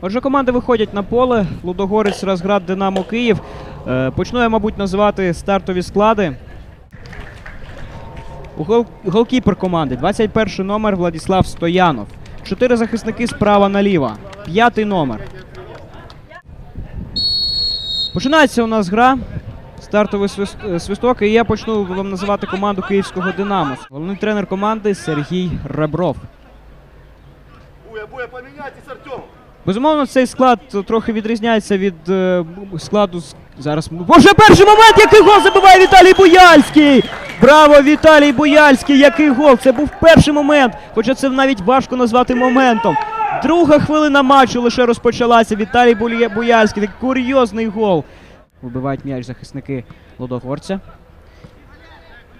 Отже, команди виходять на поле. Лудогорець, Разград, Динамо Київ. Е, почну я, мабуть, називати стартові склади. Гол- голкіпер команди 21 номер Владислав Стоянов. Чотири захисники справа наліво. П'ятий номер. Починається у нас гра. Стартовий е, свисток, і я почну вам називати команду київського Динамо. Головний тренер команди Сергій Ребров. Буя, поменяйтесь, Артем! Безумовно, цей склад трохи відрізняється від е, складу зараз. Боже, перший момент, який гол забиває Віталій Буяльський! Браво, Віталій Буяльський! Який гол! Це був перший момент, хоча це навіть важко назвати моментом. Друга хвилина матчу лише розпочалася. Віталій Буяльський. Такий курйозний гол. Вибивають м'яч захисники Лодогорця.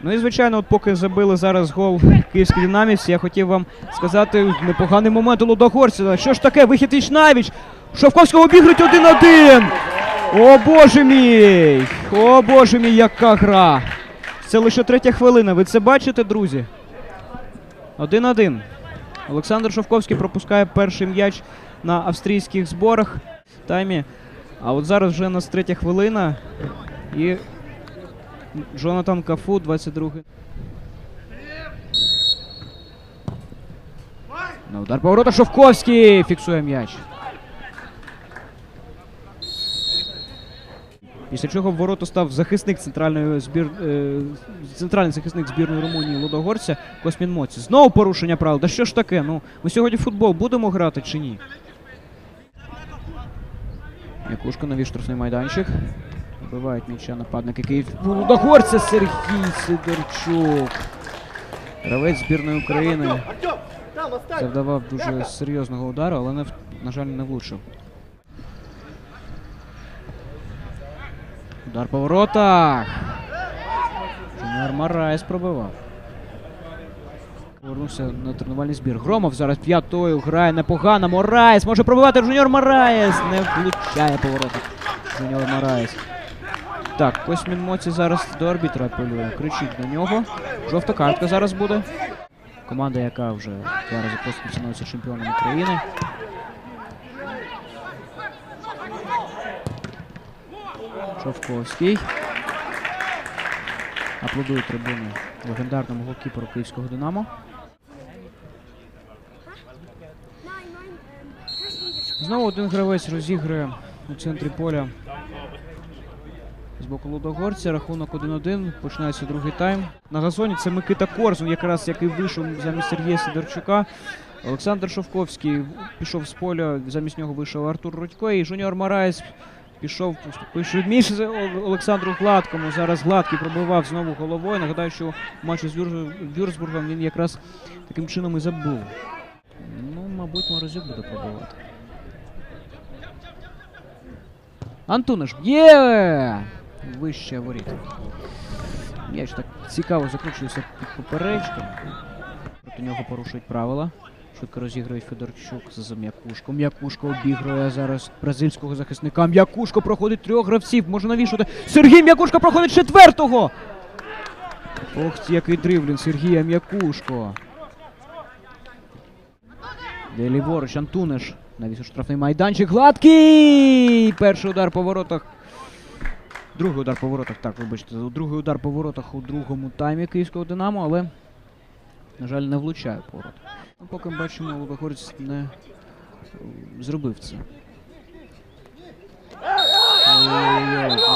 Ну і звичайно, от поки забили зараз гол київський динамівці, я хотів вам сказати непоганий момент у Лудогорця. Що ж таке? Вихід Ічнавіч. Шовковського обіграють один-один. О боже мій! О боже мій, яка гра! Це лише третя хвилина. Ви це бачите, друзі? Один-один. Олександр Шовковський пропускає перший м'яч на австрійських зборах таймі. А от зараз вже нас третя хвилина. І Джонатан Кафу, 22-й. На удар поворота Шовковський фіксує м'яч. Після чого в ворота став захисник центральної збір... е, центральний захисник збірної Румунії Лудогорця Космін Моці. Знову порушення правил. Да що ж таке? Ну, ми сьогодні футбол будемо грати чи ні? Якушка новий штрафний майданчик. Вбивають м'яча нападники Київ. Лудогорця Сергій Сидорчук. Гравець збірної України. Завдавав дуже серйозного удару, але не, на жаль, не влучив. Удар по воротах. Жуніор Мараєс пробивав. Повернувся на тренувальний збір. Громов зараз п'ятою грає непогано. Мораєс може пробивати Жуніор Мараєс. Не влучає по воротах. Жуніор Мараєс. Так, Космін Моці зараз до арбітра апелює. Кричить на нього. Жовта картка зараз буде. Команда, яка вже два рази поспіль становиться чемпіоном України. Шовковський. Аплодують трибуни легендарному голкіперу київського Динамо. Знову один гравець розігрує у центрі поля з боку Лудогорця. Рахунок 1-1. Починається другий тайм. На газоні це Микита Корзун, якраз який вийшов замість Сергія Сидорчука. Олександр Шовковський пішов з поля, замість нього вийшов Артур Рудько і Жуніор Мараєс пішов між Олександру Гладкому. Зараз Гладкий пробивав знову головою. Нагадаю, що в матчі з Вюрцбургом він якраз таким чином і забув. Ну, мабуть, Морозюк буде пробивати. Антониш б'є! Вище воріт. М'яч так цікаво закручується під поперечком. Проти нього порушують правила. Швидко розігрують Федорчук за М'якушко. М'якушко обігрує зараз бразильського захисника. М'якушко проходить трьох гравців. Може навішати. Сергій М'якушко проходить четвертого. Ох, який дривлін Сергія М'якушко. Де ліворуч Антуниш. Навіс у штрафний майданчик. Гладкий! Перший удар по воротах. Другий удар по воротах, так, вибачте. Другий удар по воротах у другому таймі київського Динамо, але, на жаль, не влучає по. Ну, поки ми бачимо, Лудогорець не зробив це.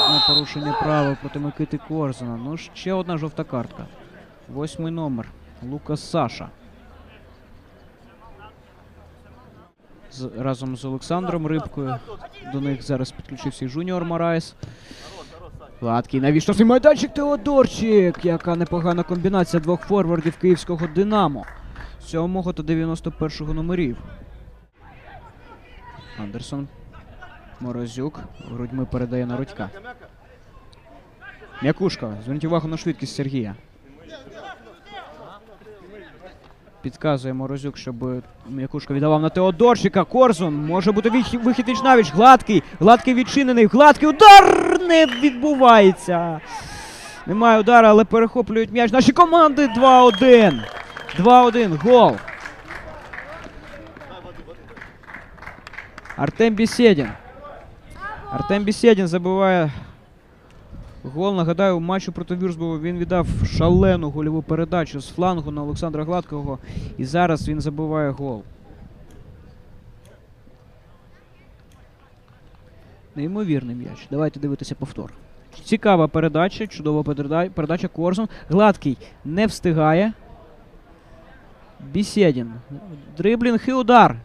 Одне порушення правил проти Микити Корзуна. Ну, ще одна жовта картка. Восьмий номер. Лукас Саша. З, разом з Олександром Рибкою. До них зараз підключився і Жуніор Мараєс. Гладкий навіщо майданчик Теодорчик. Яка непогана комбінація двох форвардів київського Динамо. 7 та 91 номерів. Андерсон. Морозюк. Грудьми передає на Рудька. М'якушка. Зверніть увагу на швидкість Сергія. Підказує Морозюк, щоб М'якушка віддавав на Теодорчика. Корзун. Може бути вихід, вихід Вічнавіч. Гладкий. Гладкий відчинений. Гладкий удар не відбувається. Немає удара, але перехоплюють м'яч. Наші команди 2-1. 2-1. Гол. Артем Бісєдін. Артем Бісєдін забиває гол. Нагадаю, у матчі проти Вюрсбургу він віддав шалену гольову передачу з флангу на Олександра Гладкого. І зараз він забиває гол. Неймовірний м'яч. Давайте дивитися повтор. Цікава передача, чудова передача Корзун. Гладкий не встигає. Бісєдін. Дриблінг і удар.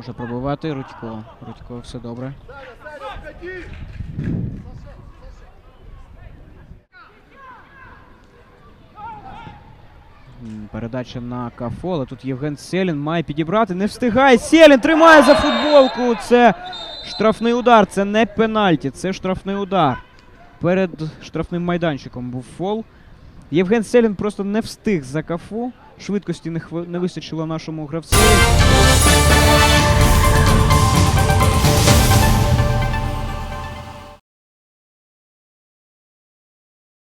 Може пробивати Рудько. Рудько, все добре. Передача на Кафо, але тут Євген Селін має підібрати. Не встигає. Селін тримає за футболку. Це штрафний удар. Це не пенальті, це штрафний удар. Перед штрафним майданчиком був фол. Євген Селін просто не встиг за Кафу. Швидкості не, хви- не вистачило нашому гравцю.